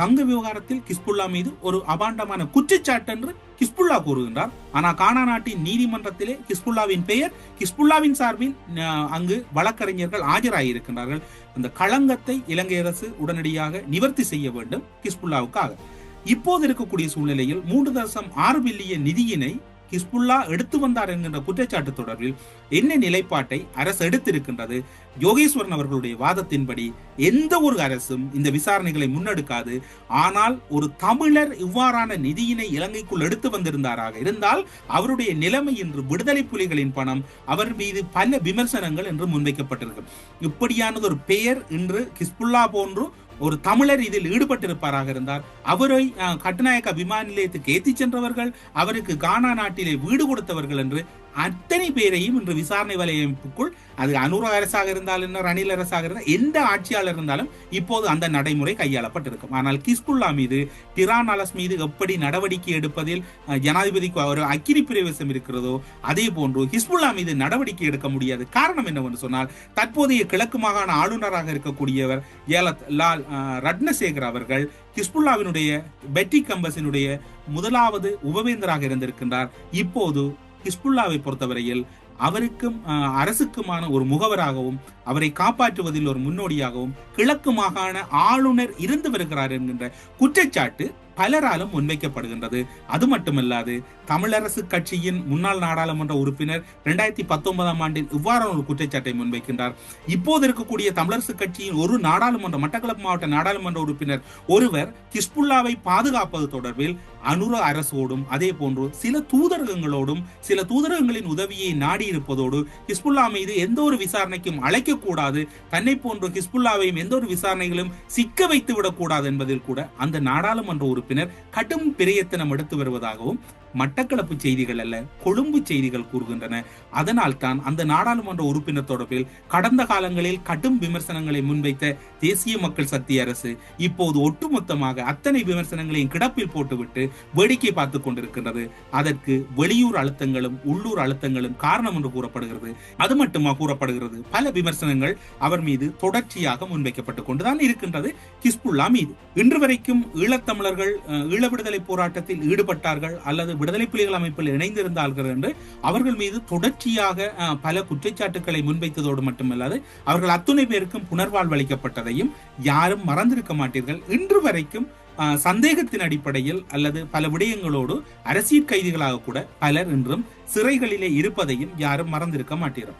தங்க விவகாரத்தில் கிஸ்புல்லா மீது ஒரு அபாண்டமான குற்றச்சாட்டு என்று கிஸ்புல்லா கூறுகின்றார். ஆனால் கானா நாட்டின் நீதிமன்றத்திலே கிஸ்புல்லாவின் பெயர் கிஸ்புல்லாவின் சார்பில் அங்கு வழக்கறிஞர்கள் ஆஜராகியிருக்கின்றார்கள். அந்த களங்கத்தை இலங்கை அரசு உடனடியாக நிவர்த்தி செய்ய வேண்டும் கிஸ்புல்லாவுக்காக. இப்போது இருக்கக்கூடிய சூழ்நிலையில் மூன்று தசம் ஆறு பில்லியன் நிதியினை கிஸ்புல்லா எடுத்து வந்தார் என்கின்ற குற்றச்சாட்டு தொடர்பில் என்ன நிலைப்பாட்டை அரசு எடுத்திருக்கின்றது? யோகேஸ்வரன் அவர்களுடைய வாதத்தின்படி எந்த ஒரு அரசும் இந்த விசாரணைகளை முன்னெடுக்காது. ஆனால் ஒரு தமிழர் இவ்வாறான நிதியினை இலங்கைக்குள் எடுத்து வந்திருந்தாராக இருந்தால் அவருடைய நிலைமை இன்று விடுதலை புலிகளின் பணம் அவர் மீது பல விமர்சனங்கள் என்று முன்வைக்கப்பட்டிருக்கும். இப்படியானது ஒரு பெயர் இன்று கிஸ்புல்லா போன்றும் ஒரு தமிழர் இதில் ஈடுபட்டிருப்பாராக இருந்தார். அவரை கட்டுநாயக்க விமான நிலையத்துக்கு ஏற்றி சென்றவர்கள் அவருக்கு கானா நாட்டிலே வீடு கொடுத்தவர்கள் என்று அத்தனை பேரையும் இன்று விசாரணை வலையமைப்புக்குள் அது அனுர அரசாக இருந்தால் என்ன ரணில் அரசாக இருந்தால் எந்த ஆட்சியாளர் இருந்தாலும் இப்போது அந்த நடைமுறை கையாளப்பட்டிருக்கும். ஆனால் கிஸ்புல்லா மீது டிரான் அலஸ் மீது எப்படி நடவடிக்கை எடுப்பதில் ஜனாதிபதிக்கு ஒரு அக்கினி பிரவேசம் இருக்கிறதோ அதே போன்று ஹிஸ்புல்லா மீது நடவடிக்கை எடுக்க முடியாது. காரணம் என்னவென்று சொன்னால் தற்போதைய கிழக்கு மாகாண ஆளுநராக இருக்கக்கூடியவர் ஏலத் லால் ரத்னசேகர் ரட்னசேகர் அவர்கள் ஹிஸ்புல்லாவினுடைய பெட்டி கம்பஸினுடைய முதலாவது உபவேந்தராக இருந்திருக்கின்றார். இப்போது ஹிஸ்புல்லாவை பொறுத்தவரையில் அவருக்கும் அரசுக்குமான ஒரு முகவராகவும் அவரை காப்பாற்றுவதில் ஒரு முன்னோடியாகவும் கிழக்கு மாகாண ஆளுநர் இருந்து வருகிறார் என்கின்ற குற்றச்சாட்டு பலராலும் முன்வைக்கப்படுகின்றது. அது மட்டுமல்லாது தமிழரசு கட்சியின் முன்னாள் நாடாளுமன்ற உறுப்பினர் இரண்டாயிரத்தி பத்தொன்பதாம் ஆண்டில் இவ்வாறான ஒரு குற்றச்சாட்டை முன்வைக்கின்றார். இப்போது இருக்கக்கூடிய தமிழரசு கட்சியின் ஒரு நாடாளுமன்ற மட்டக்களப்பு மாவட்ட நாடாளுமன்ற உறுப்பினர் ஒருவர் கிஸ்புல்லாவை பாதுகாப்பது தொடர்பில் அனுர அரசோடும் அதே போன்று சில தூதரகங்களோடும் சில தூதரகங்களின் உதவியை நாடி இருப்பதோடு ஹிஸ்புல்லா மீது எந்த ஒரு விசாரணைக்கும் அழைக்கக்கூடாது. தன்னை போன்று ஹிஸ்புல்லாவையும் எந்த ஒரு விசாரணைகளும் சிக்க வைத்து விடக்கூடாது என்பதில் கூட அந்த நாடாளுமன்ற உறுப்பினர் கடும் பிரயத்தனம் எடுத்து வருவதாகவும் மட்டக்களப்பு செய்திகள் அல்ல கொழும்பு செய்திகள் கூறுகின்றன. அதனால் தான் அந்த நாடாளுமன்ற உறுப்பினர் தொடர்பில் கடந்த காலங்களில் கடும் விமர்சனங்களை முன்வைத்த தேசிய மக்கள் சக்தி அரசு இப்போது ஒட்டுமொத்தமாக அத்தனை விமர்சனங்களையும் கிடப்பில் போட்டுவிட்டு வேடிக்கை பார்த்துக் கொண்டிருக்கின்றது. அதற்கு வெளியூர் அழுத்தங்களும் உள்ளூர் அழுத்தங்களும் காரணம் என்று கூறப்படுகிறது. அது மட்டுமா கூறப்படுகிறது? பல விமர்சனங்கள் அவர் மீது தொடர்ச்சியாக முன்வைக்கப்பட்டுக் கொண்டுதான் இருக்கின்றது. கிஸ்புல்லா மீது. இன்று வரைக்கும் ஈழத்தமிழர்கள் ஈழ விடுதலை போராட்டத்தில் ஈடுபட்டார்கள் அல்லது விடுதலை புலிகள் அமைப்பில் இணைந்திருந்தார்கள் என்று அவர்கள் மீது தொடர்ச்சியாக பல குற்றச்சாட்டுக்களை முன்வைத்ததோடு மட்டுமல்லாது அவர்கள் அத்துணை பேருக்கும் புனர்வாழ்வு அளிக்கப்பட்டதையும் யாரும் மறந்திருக்க மாட்டீர்கள். இன்று வரைக்கும் சந்தேகத்தின் அடிப்படையில் அல்லது பல விடயங்களோடு அரசியல் கைதிகளாக கூட பலர் இன்றும் சிறைகளிலே இருப்பதையும் யாரும் மறந்திருக்க மாட்டீர்கள்.